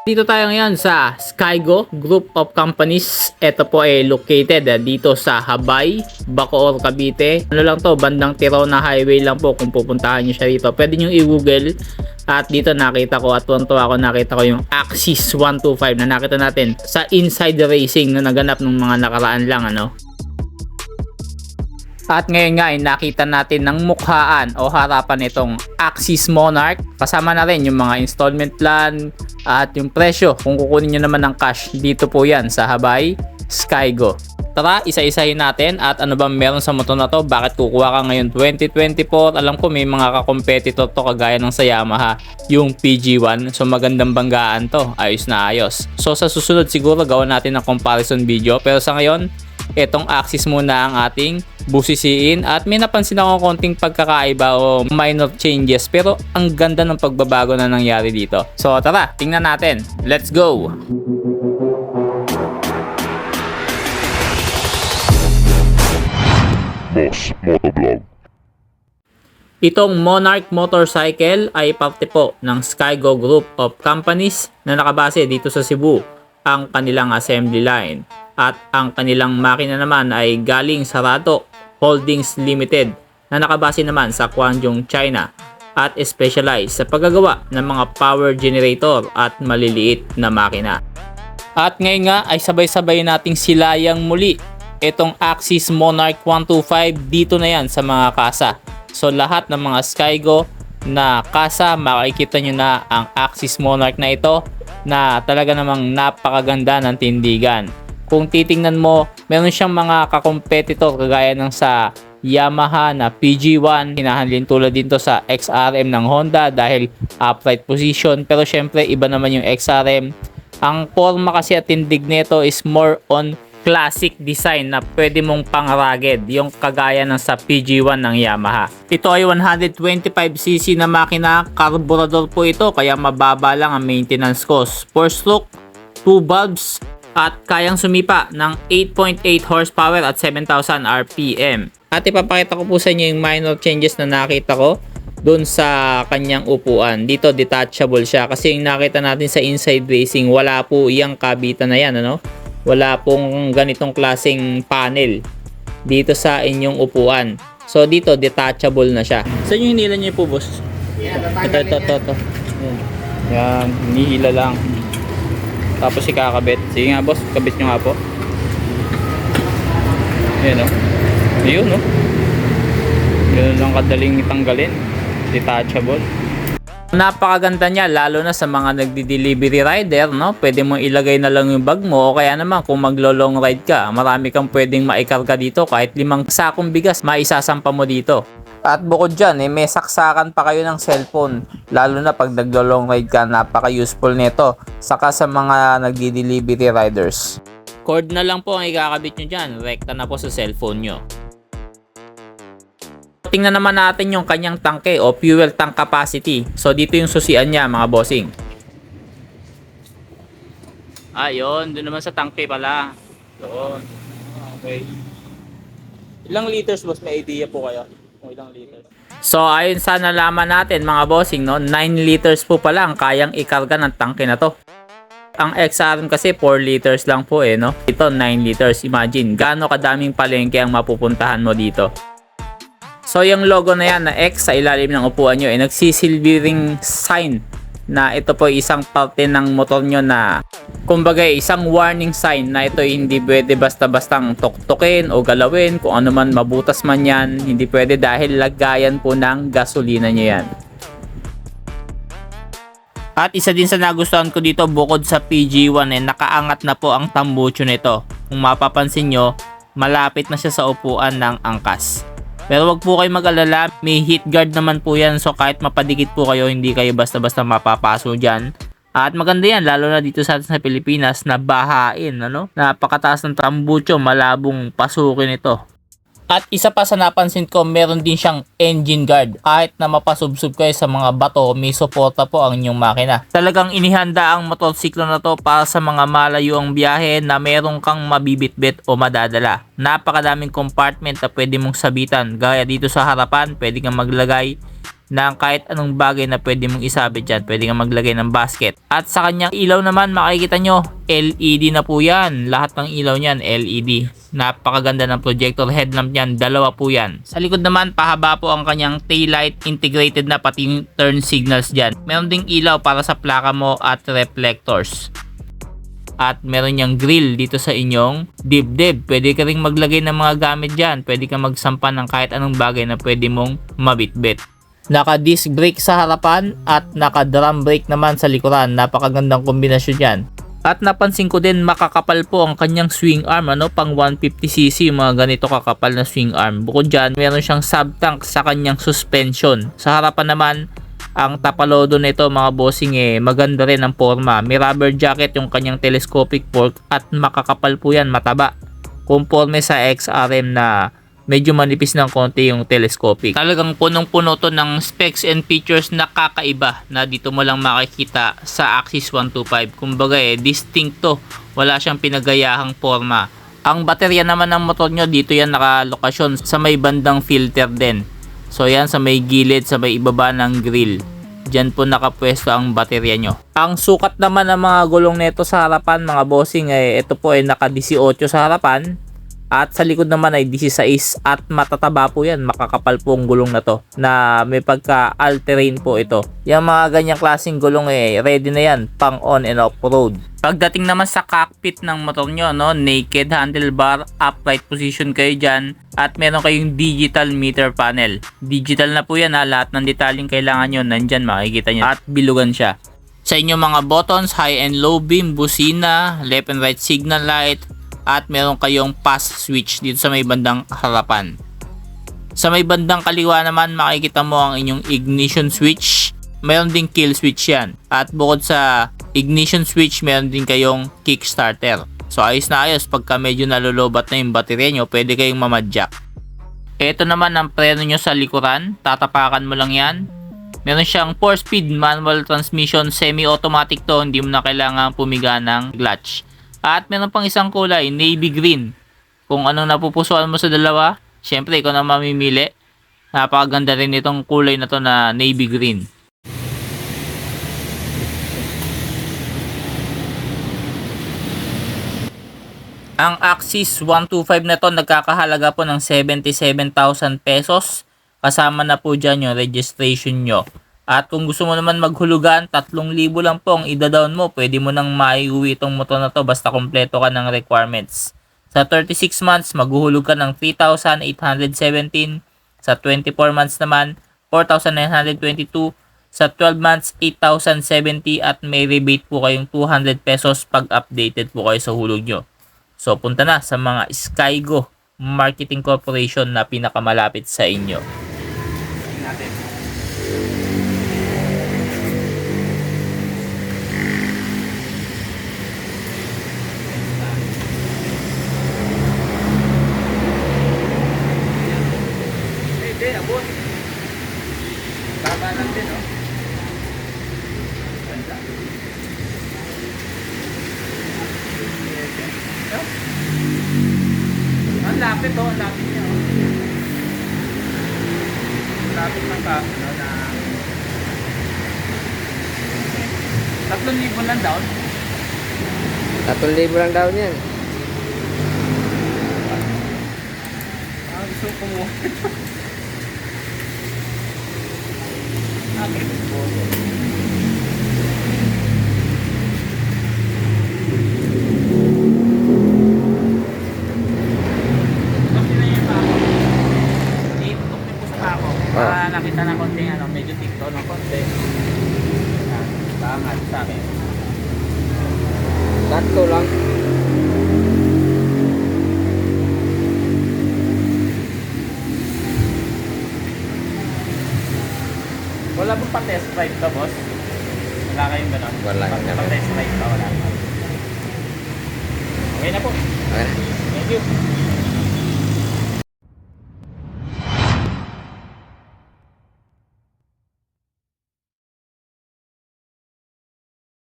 Dito tayo ngayon sa Skygo Group of Companies. Ito po ay located ah, dito sa Habay, Bacoor, Cavite. Ano lang to, bandang Tirona Highway lang po kung pupuntahan nyo siya dito. Pwede nyo i-google at dito nakita ko at tuwan-tuwa ako nakita ko yung Axis 125 na nakita natin sa Inside Racing na naganap ng mga nakaraan lang ano. At ngayon nga ay nakita natin ng mukhaan o harapan itong Axis Monarch. Kasama na rin yung mga installment plan at yung presyo kung kukunin nyo naman ng cash dito po yan sa Habay Skygo. Tara, isa-isahin natin at ano ba meron sa motor na to? Bakit kukuha ka ngayon 2024? Alam ko may mga ka-competitor to kagaya ng sa Yamaha, yung PG1. So magandang banggaan to, ayos na ayos. So sa susunod siguro gawa natin ng comparison video. Pero sa ngayon, itong Axis muna ang ating busisiin at may napansin ako konting pagkakaiba o minor changes pero ang ganda ng pagbabago na nangyari dito. So tara, tingnan natin. Let's go! Boss Motovlog. Itong Monarch Motorcycle ay parte po ng Skygo Group of Companies na nakabase dito sa Cebu ang kanilang assembly line. At ang kanilang makina naman ay galing sa Rato Holdings Limited na nakabase naman sa Guangzhou, China at specialized sa paggagawa ng mga power generator at maliliit na makina. At ngayon nga ay sabay-sabay nating silayang muli itong Axis Monarch 125 dito na yan sa mga kasa. So lahat ng mga Skygo na kasa makikita nyo na ang Axis Monarch na ito na talaga namang napakaganda ng tindigan. Kung titingnan mo, meron siyang mga kakompetitor kagaya ng sa Yamaha na PG1, hinahandlin tulad dito sa XRM ng Honda dahil upright position pero syempre iba naman yung XRM. Ang forma kasi at tindig nito is more on classic design na pwede mong pang-rugged yung kagaya ng sa PG1 ng Yamaha. Ito ay 125cc na makina, carburetor po ito kaya mababa lang ang maintenance cost. 4 stroke, 2 bulbs at kayang sumipa ng 8.8 horsepower at 7,000 RPM. At ipapakita ko po sa inyo yung minor changes na nakita ko doon sa kanyang upuan. Dito detachable siya kasi yung nakita natin sa inside racing wala po iyang kabitan na yan ano. Wala pong ganitong klaseng panel dito sa inyong upuan. So dito detachable na siya. Saan yung hinila niyo po boss? Ito, ito, ito, ito. Yan. Yan, hinihila lang. Tapos ikakabit. Sige nga boss, kabit nyo nga po. Yan o. Ayun o. Ganun lang kadaling tanggalin. Detachable. Napakaganda niya lalo na sa mga nagdi-delivery rider, no? Pwede mo ilagay na lang yung bag mo o kaya naman kung maglo-long ride ka, marami kang pwedeng maikarga dito kahit limang sakong bigas maisasampa mo dito. At bukod dyan, eh, may saksakan pa kayo ng cellphone. Lalo na pag naglo-long ride ka, napaka-useful nito. Saka sa mga nagdi-delivery riders. Cord na lang po ang ikakabit nyo dyan. Rekta na po sa cellphone nyo. Tingnan naman natin yung kanyang tangke o fuel tank capacity. So dito yung susian niya mga bossing. Ayun, doon naman sa tangke pala. Doon. Okay. Ilang liters boss? May idea po kayo? Kung ilang liters? So ayun sa nalaman natin mga bossing no, 9 liters po pala ang kayang ikarga ng tangke na to. Ang XRM kasi 4 liters lang po eh no. Ito 9 liters. Imagine gaano kadaming palengke ang mapupuntahan mo dito. So yung logo na yan na X sa ilalim ng upuan nyo ay nagsisilbi ring sign na ito po isang parte ng motor nyo na kumbaga isang warning sign na ito hindi pwede basta-bastang tuktukin o galawin kung ano man mabutas man yan hindi pwede dahil lagayan po ng gasolina nyo yan. At isa din sa nagustuhan ko dito bukod sa PG1 eh nakaangat na po ang tambucho nito. Kung mapapansin nyo, malapit na siya sa upuan ng angkas. Pero wag po kayo mag-alala, may heat guard naman po yan so kahit mapadikit po kayo, hindi kayo basta-basta mapapaso dyan. At maganda yan, lalo na dito sa atin sa Pilipinas na bahain, ano? Napakataas ng tambucho, malabong pasukin ito. At isa pa sa napansin ko, meron din siyang engine guard. Kahit na mapasubsob kayo sa mga bato, may suporta po ang inyong makina. Talagang inihanda ang motorsiklo na to para sa mga malayo ang biyahe na meron kang mabibitbit o madadala. Napakadaming compartment na pwede mong sabitan. Gaya dito sa harapan, pwede kang maglagay ng kahit anong bagay na pwede mong isabit dyan. Pwede kang maglagay ng basket. At sa kanyang ilaw naman, makikita nyo, LED na po yan. Lahat ng ilaw niyan, LED. Napakaganda ng projector headlamp niyan, dalawa po yan. Sa likod naman, pahaba po ang kanyang taillight, integrated na pati yung turn signals dyan. Meron ding ilaw para sa plaka mo at reflectors at meron niyang grill dito sa inyong dibdib. Pwede ka rin maglagay ng mga gamit dyan. Pwede ka magsampa ng kahit anong bagay na pwede mong mabitbit. Naka disc brake sa harapan at naka drum brake naman sa likuran. Napakagandang kombinasyon yan. At napansin ko din makakapal po ang kanyang swing arm ano pang 150cc yung mga ganito kakapal na swing arm. Bukod dyan meron siyang sub tank sa kanyang suspension. Sa harapan naman ang tapalodo nito mga bossing eh maganda rin ang forma. May rubber jacket yung kanyang telescopic fork at makakapal po yan mataba. Conforme sa XRM na medyo manipis ng konti yung telescopic. Talagang punong-puno to ng specs and features na kakaiba na dito mo lang makikita sa Axis 125. Kumbaga eh, distinct to. Wala siyang pinagayahang forma. Ang baterya naman ng motor nyo dito yan nakalokasyon sa may bandang filter din. So yan sa may gilid, sa may ibaba ng grill. Diyan po nakapwesto ang baterya nyo. Ang sukat naman ng mga gulong nito sa harapan mga bossing ay ito po ay naka 18 sa harapan at sa likod naman ay 16 at matataba po yan. Makakapal po ang gulong na to na may pagka all-terrain po ito. Yung mga ganyang klaseng gulong eh ready na yan pang on and off road. Pagdating naman sa cockpit ng motor nyo, no, naked handlebar, upright position kayo dyan, at meron kayong digital meter panel. Digital na po yan ha, lahat ng detaling kailangan nyo, nandyan makikita nyo, at bilugan siya. Sa inyong mga buttons, high and low beam, busina, left and right signal light, at meron kayong pass switch dito sa may bandang harapan. Sa may bandang kaliwa naman, makikita mo ang inyong ignition switch. Meron ding kill switch yan. At bukod sa ignition switch, meron din kayong kickstarter. So ayos na ayos, pagka medyo nalulobat na yung baterya nyo, pwede kayong mamadjak. Ito naman ang preno nyo sa likuran, tatapakan mo lang yan. Meron siyang 4-speed manual transmission, semi-automatic to, hindi mo na kailangan pumiga ng clutch. At meron pang isang kulay, navy green. Kung anong napupusuan mo sa dalawa, syempre ikaw na mamimili. Napakaganda rin itong kulay na to na navy green. Ang Axis 125 na to nagkakahalaga po ng 77,000 pesos. Kasama na po dyan yung registration nyo. At kung gusto mo naman maghulugan, 3,000 lang po ang ida-down mo. Pwede mo nang maiuwi itong motor na to basta kompleto ka ng requirements. Sa 36 months, maghuhulog ka ng 3,817. Sa 24 months naman, 4,922. Sa 12 months, 8,070 at may rebate po kayong 200 pesos pag updated po kayo sa hulog nyo. So punta na sa mga Skygo Marketing Corporation na pinakamalapit sa inyo. Natin. Hindi, abot. Baba lang din, oh. Ganda. Ang lapit oh, lapit niya oh. Lapit ng ka, ano na... Tatlong libo lang daw. Tatlong libo lang daw niyan. Ah, gusto ko kumuha. Bakit? Kasi na yung ako. Itutok niyo po ako. Para nakita na konti ano, medyo tikto ng konti. Yan, Tangat sa akin. Sakto lang. Wala bang pa-test drive ka, boss? Wala kayong gano'n? Wala Pa- naman. Pa-test drive ka, wala. Okay na po. Okay. Thank you.